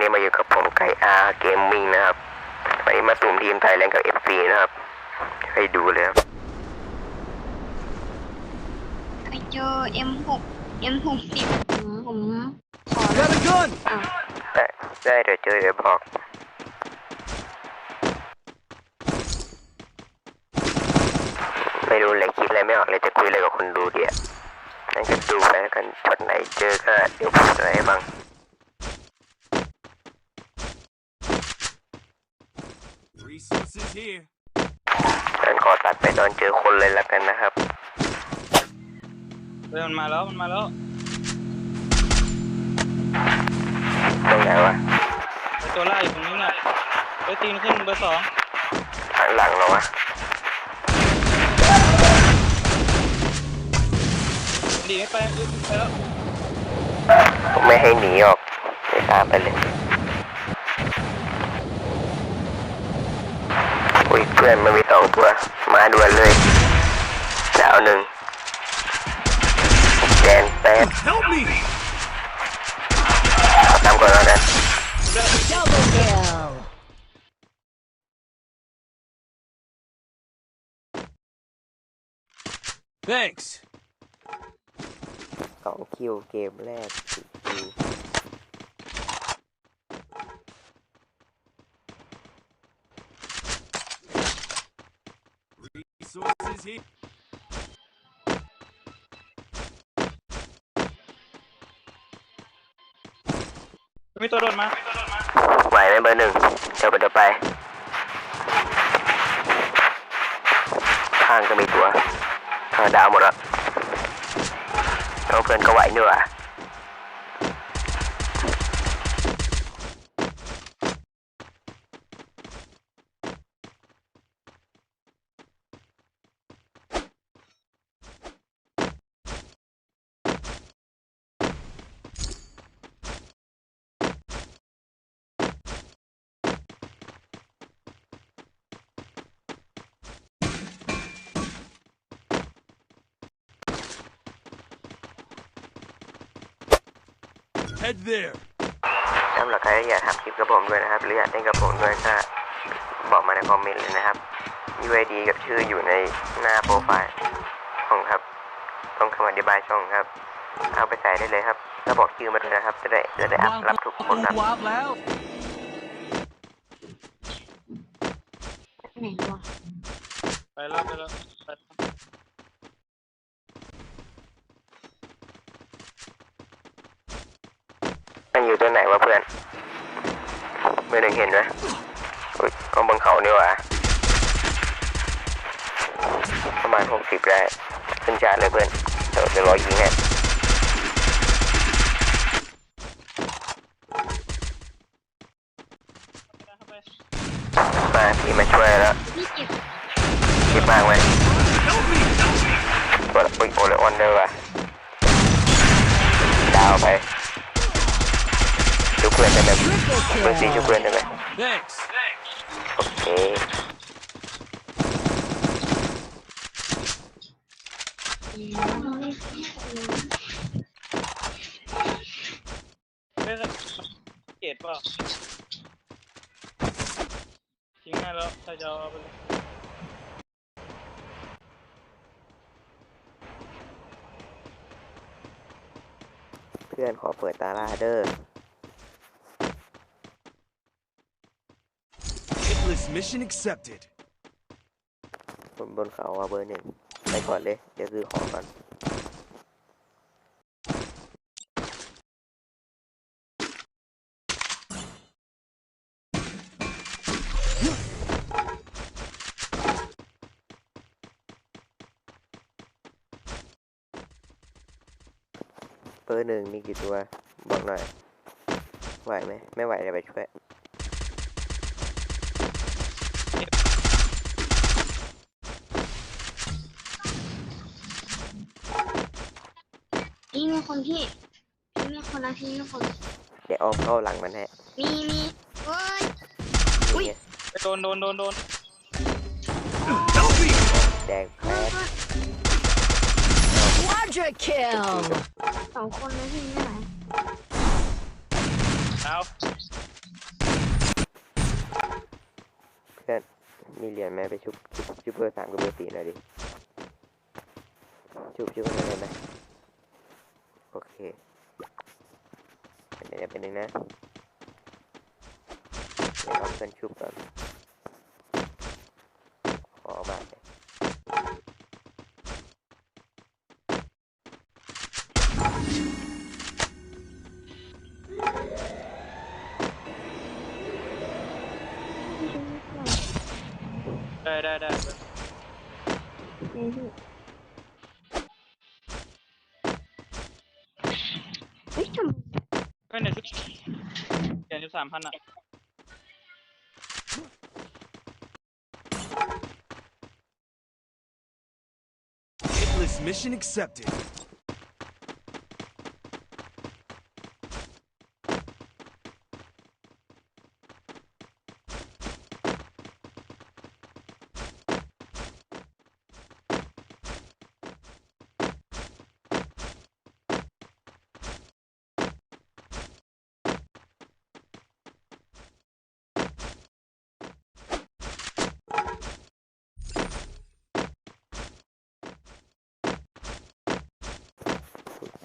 นี้มาอยู่กับผมไก่อาเกมมิ่งนะครับ วันนี้มาสุ่มทีมไทยแลนด์กับ FC นะครับ ให้ดูเลยครับเคยเจอ M6 M60 อืมผมขอ Got a gun! อะได้ได้เดี๋ยวเจอเดี๋ยวบอกไม่รู้เลยคิดอะไรไม่ออกเลยจะคุยอะไรกับคนดูเดียวนั่นก็ดูไปแล้วกันช็อตไหนเจอก็เดี๋ยวพูดอะไรให้บ้าง Resources here. งั้นขอตัดไปตอนเจอคนเลยแล้วกันนะครับ เฮ้ยมันมาแล้วมันมาแล้วตรงไหนวะไอตัวล่าอยู่ตรงนี้เนี่ยไปตีนขึ้นเบอร์สองข้างหลังเหรอวะดีไม่ไปอุ๊ยไปแล้วผมไม่ให้หนีออกไม่ตามไปเลย อุ้ยเพื่อนมันมีสองตัว มาด่วนเลยดาวหนึ่งแดนแป๊บ Help me! เอาตามก่อนแล้วกัน Double kill. Thanks. สองคิวเกมแรกสิบคิว sí. มีตัวโดดมาไหวไหมเบอร์หนึ่งเดี๋ยวไปเดี๋ยวไปข้างก็มีตัวเออดาวหมดแล้วเอาเพื่อนก็ไหวนี่หว่า Head there. สำหรับใครที่อยากทำคลิปกับผมด้วยนะครับหรืออยากเล่นกับผมด้วยก็บอกมาในคอมเมนต์เลยนะครับ UID กับชื่ออยู่ในหน้าโปรไฟล์ของครับต้องคำอธิบายช่องครับ เอาไปใส่ได้เลยครับแล้วบอกชื่อมาด้วยนะครับ จะได้จะได้อัพรับทุกคนครับวาร์ปแล้วไหนวะไปแล้วไปแล้วไปแล้ว มั นวไหนวะเพื่อนเมื่อหนึ่งเห็นไหมอุ้ยก็บนเขานี่หว่าประมาณหกสิบได้ขึ้นจานเลยเพื่อนเดี๋ยวจะรอยิงให้เข้าไปมาพี่มาช่วยแล้วเจ็บคิดมากไหมตัวละอุ้ยโอเลออนด้วยว่ะดาวไป ช่วยเพื่อนได้ไหม Triple เพื่อนซีช่วย kill. เพื่อนได้ไหม Thanks. โอเคเฮ้ยเกตเปล่าทิ้งให้แล้วถ้าจะเอาไปเลยเพื่อนขอเปิดตาล่าเด้อ Hitless mission accepted. บนบนเขาอะเบอร์หนึ่งไปก่อนเลย เดี๋ยวซื้อของก่อน เบอร์หนึ่งมีกี่ตัว บอกหน่อย ไหวไหม ไม่ไหวเดี๋ยวไปช่วย พี่พี่มีคนละพี่มีคน เดี๋ยวออมเข้าหลังมันแห้มีมีเฮ้ย อุ๊ยไงโดนโดนโดนโดนแดงแพ้ Quadra kill. สองคนเลยพี่ไม่ไหนเอาเพื่อนมีเหรียญไหมไปชุบชุบชุบเบอร์สามกับเบอร์สี่หน่อยดิชุบชุบอร์ไหได้ไหม เคเดี๋ยวเป็นหนึ่งนะเดี๋ยวเราเพื่อนชุบก่อนขอบาทเลยได้ได้ได้ ก็เนี่ยชุดเดือนสิบสามพันอ่ะ Hitless mission accepted.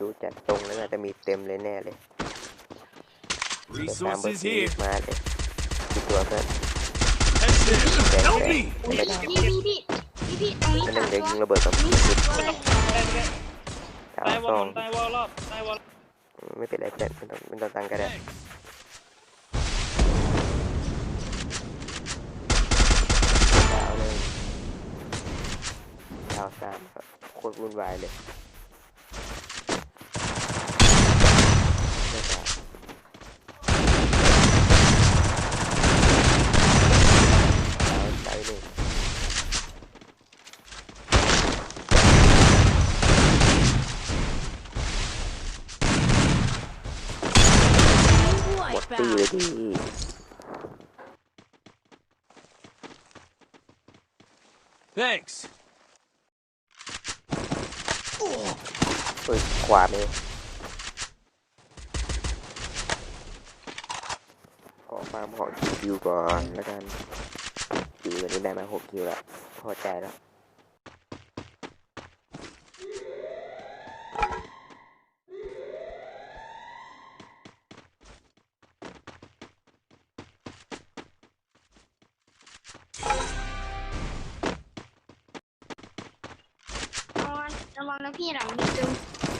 ดูจัดตรงแล้วน่าจะมีเต็มเลยแน่เลยเปิดตามเบอร์ Resources สี่ here. มาเลยกี่ตัวเพื่อน Head there. Help me. พี่พี่พี่พี่พี่ตรงนี้อันหนึ่สางมเดี๋ยวตัวยิงระเบิดกับนี่สามตัวเลยสามได้วอซลองได้วอลรอบได้วอลไม่เป็นไรเพื่อนไม่ต้องไม่ต้องตังก็ได้ดาวเลยดาวสามครับโคตรวุ่นวายเลยไม่ดาวดาวดาวหนึ่ง หมดตีเลยที่ Thanks. เฮ้ยขวามือขอฟาร์มของคิวก่อนแล้วกันคิววันนี้ได้มาหกคิวแล้วพอใจแล้ว ระวังนะพี่หลังมีตึง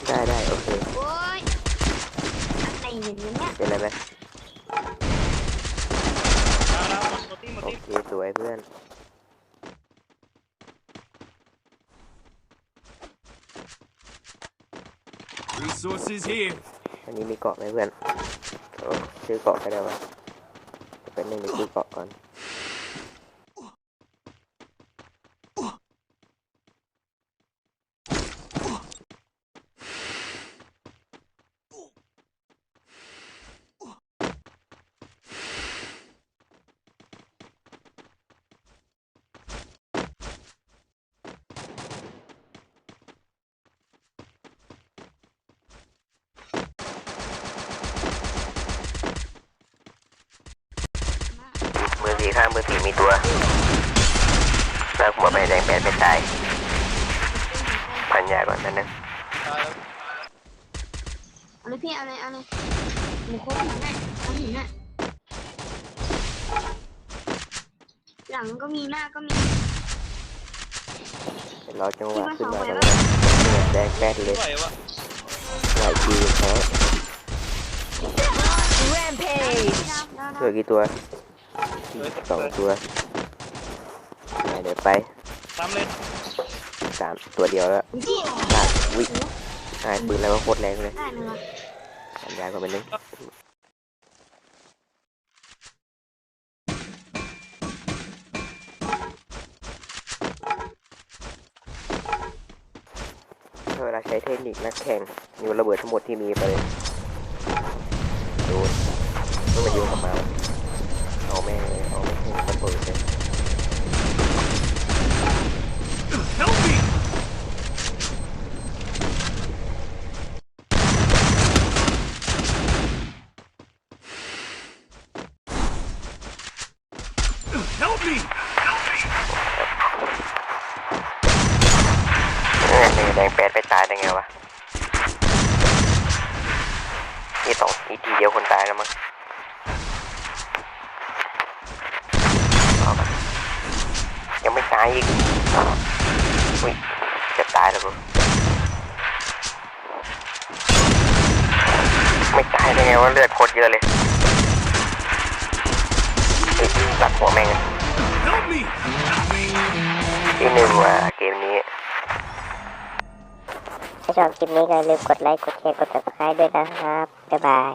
ได้ได้โอเค โอ้ยอะไรอย่างเงี้ยเป็นไรไหมดาวดาวหมดตีหมดโอตีเคสวยเพื่อน Resources here. อันนี้มีเกาะไหมเพื่อนโอ้ซื้อเกาะก็ได้วะเป็นหนึ่งเดี๋ยวซื้อเกาะก่อน สีข้างมือสีมีตัวแล้วหัวไปแดงแปดไปตายพันยาก่อนนั่นนึงเอาเลยพี่เอาเลยเอาเลยหนูโค้งหินน่ะโค้งหินน่ะหลังก็มีหน้าก็มีเดี๋ยวรอจังหวะขึ้นมาแล้วเนี่ยแดงแปดเลยไหววะหลายทีแพ้ Rampage. ดาวดาวเหลือกี่ตัว สองตัวไปเดี๋ยวไปตามเลยสามตัวเดียวแล้วพี่ลากวิหายปืนแล้วก็โคตรแรงเลยได้ไหมวะสัญญาก่อนเป็นนึงเวลาใช้เทคนิคนักแข่งโยนระเบิดทั้งหมดที่มีไปเลยโดนต้องมาโยนกลับมาเอาแม่ง เปิดเลยแดงแปดไปตายได้ไงวะนี่ต้องอีทีเดียวคนตายแล้วมั้งายอีกอุ้ยจะตายแล้วกูไม่ตายได้ไงวะเลือดโคตรเยอะเลยเฮ้ยรัดหัวแม่งที่หนึ่งว่ะเกมนี้ ถ้าชอบคลิปนี้ก็อย่าลืมกดไลค์ กดแชร์ กด subscribe ด้วยนะครับ บ๊ายบาย